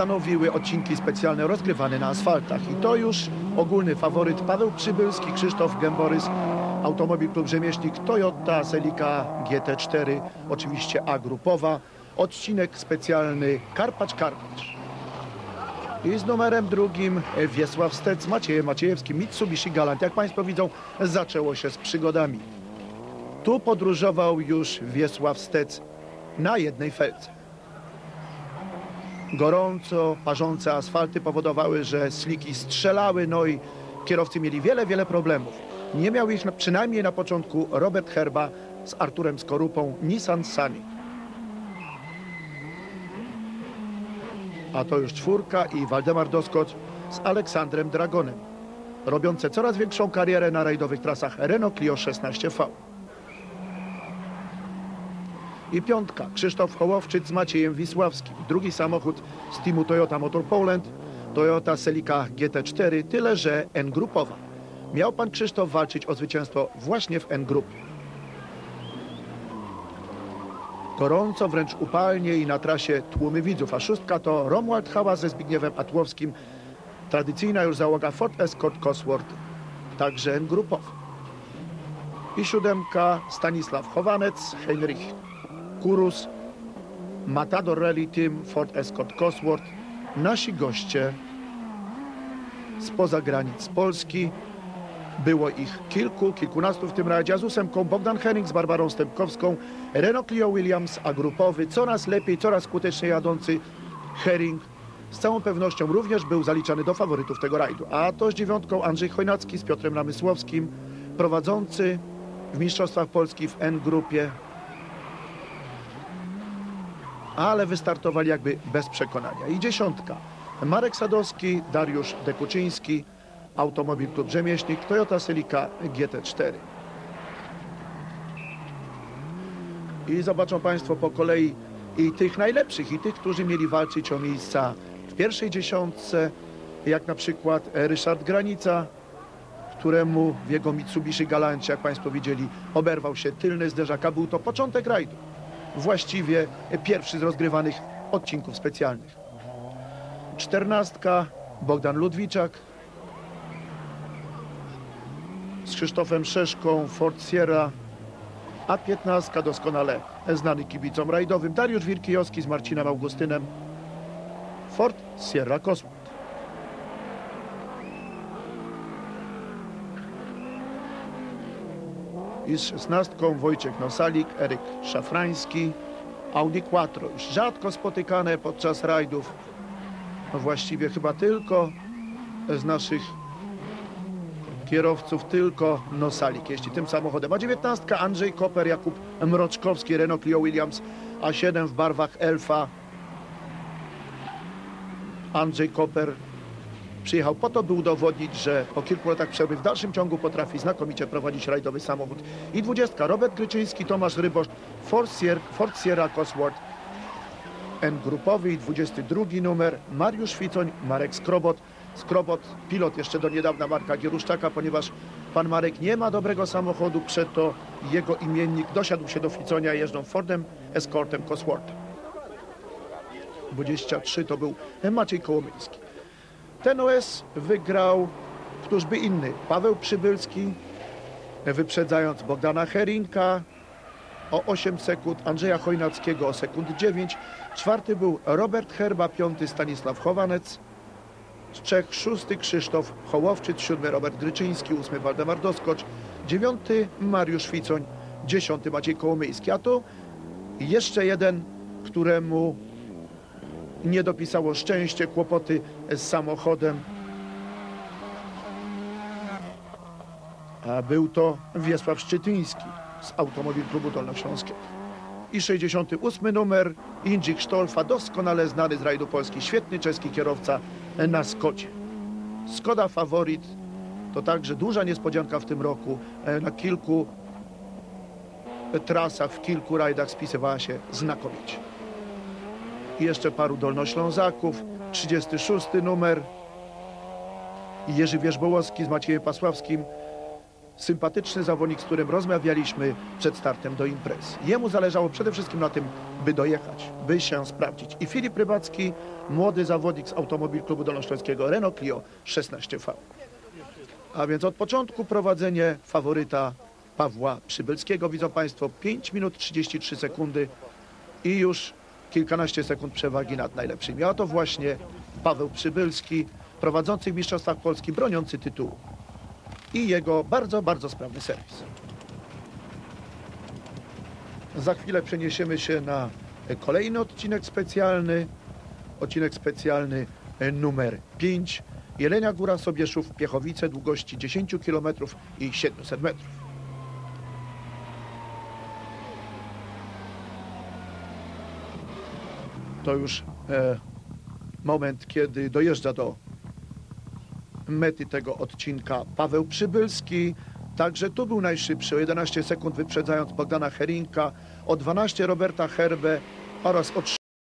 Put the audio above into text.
stanowiły odcinki specjalne rozgrywane na asfaltach. I to już ogólny faworyt Paweł Przybylski, Krzysztof Gęborys, Automobil Klub Rzemieślnik, Toyota Celica GT4, oczywiście A grupowa, odcinek specjalny Karpacz-Karpacz. I z numerem drugim Wiesław Stec, Macieje Maciejewski, Mitsubishi Galant. Jak Państwo widzą, zaczęło się z przygodami. Tu podróżował już Wiesław Stec na jednej felce. Gorąco parzące asfalty powodowały, że sliki strzelały, no i kierowcy mieli wiele, wiele problemów. Nie miał ich na, przynajmniej na początku Robert Herba z Arturem Skorupą Nissan Sunny. A to już czwórka i Waldemar Doskocz z Aleksandrem Dragonem, robiące coraz większą karierę na rajdowych trasach Renault Clio 16V. I piątka, Krzysztof Hołowczyk z Maciejem Wisławskim. Drugi samochód z teamu Toyota Motor Poland, Toyota Celica GT4, tyle że N-grupowa. Miał pan Krzysztof walczyć o zwycięstwo właśnie w N-grupie. Gorąco, wręcz upalnie i na trasie tłumy widzów, a szóstka to Romuald Hała ze Zbigniewem Atłowskim. Tradycyjna już załoga Ford Escort Cosworth, także N-grupowy. I siódemka Stanisław Chowanec, Heinrich Kurus, Matador Rally Team, Ford Escort Cosworth, nasi goście spoza granic Polski. Było ich kilku, kilkunastu w tym razie, a z ósemką Bogdan Henning z Barbarą Stępkowską, Renault Clio Williams, a grupowy, coraz lepiej, coraz skuteczniej jadący Herring. Z całą pewnością również był zaliczany do faworytów tego rajdu. A to z dziewiątką Andrzej Chojnacki z Piotrem Namysłowskim, prowadzący w Mistrzostwach Polski w N-grupie ale wystartowali jakby bez przekonania. I dziesiątka. Marek Sadowski, Dariusz Dekuczyński, Automobil Klub Rzemieślnik, Toyota Celica GT4. I zobaczą Państwo po kolei i tych najlepszych, i tych, którzy mieli walczyć o miejsca w pierwszej dziesiątce, jak na przykład Ryszard Granica, któremu w jego Mitsubishi Galancie, jak Państwo widzieli, oberwał się tylny zderzak, a był to początek rajdu właściwie pierwszy z rozgrywanych odcinków specjalnych. Czternastka Bogdan Ludwiczak z Krzysztofem Szeszką Ford Sierra, a piętnastka doskonale znany kibicom rajdowym Dariusz Wirkijowski z Marcinem Augustynem Ford Sierra Cosworth. I z szesnastką Wojciech Nosalik, Eryk Szafrański, Audi Quattro, już rzadko spotykane podczas rajdów, no właściwie chyba tylko z naszych kierowców, tylko Nosalik jeździ tym samochodem. A dziewiętnastka Andrzej Koper, Jakub Mroczkowski, Renault Clio Williams, A7 w barwach Elfa. Andrzej Koper Przyjechał po to, by udowodnić, że po kilku latach przerwy w dalszym ciągu potrafi znakomicie prowadzić rajdowy samochód. I dwudziestka Robert Gryczyński, Tomasz Rybosz, Ford Sierra, Ford Sierra Cosworth, N grupowy i 22 numer Mariusz Ficoń, Marek Skrobot. Skrobot, pilot jeszcze do niedawna Marka Gieruszczaka, ponieważ pan Marek nie ma dobrego samochodu, przeto jego imiennik dosiadł się do Ficonia jeżdżą Fordem Escortem Cosworth. 23 to był Maciej Kołomyński. Ten OS wygrał, któż by inny, Paweł Przybylski, wyprzedzając Bogdana Herinka o 8 sekund, Andrzeja Chojnackiego o sekund 9. Czwarty był Robert Herba, piąty Stanisław Chowanec, z Czech szósty Krzysztof Hołowczyk, siódmy Robert Gryczyński, ósmy Waldemar Doskocz, dziewiąty Mariusz Ficoń, dziesiąty Maciej Kołomyjski. A tu jeszcze jeden, któremu nie dopisało szczęście, kłopoty z samochodem. A był to Wiesław Szczytyński z Automobil Klubu Dolnośląskiego. I 68 numer Indzik Sztolfa, doskonale znany z rajdu Polski, świetny czeski kierowca na Skodzie. Skoda Favorit to także duża niespodzianka w tym roku. Na kilku trasach, w kilku rajdach spisywała się znakomicie i jeszcze paru dolnoślązaków. 36 numer i Jerzy Wierzbołowski z Maciejem Pasławskim sympatyczny zawodnik, z którym rozmawialiśmy przed startem do imprezy. Jemu zależało przede wszystkim na tym, by dojechać, by się sprawdzić. I Filip Rybacki, młody zawodnik z Automobil Klubu Dolnośląskiego Renault Clio 16V. A więc od początku prowadzenie faworyta Pawła Przybylskiego. Widzą Państwo 5 minut 33 sekundy i już kilkanaście sekund przewagi nad najlepszymi. A to właśnie Paweł Przybylski, prowadzący w Mistrzostwach Polski, broniący tytułu. I jego bardzo, bardzo sprawny serwis. Za chwilę przeniesiemy się na kolejny odcinek specjalny. Odcinek specjalny e, numer 5. Jelenia Góra Sobieszów, Piechowice, długości 10 km i 700 metrów. To już e, moment, kiedy dojeżdża do mety tego odcinka Paweł Przybylski. Także tu był najszybszy, o 11 sekund wyprzedzając Bogdana Herinka, o 12 Roberta Herbę oraz o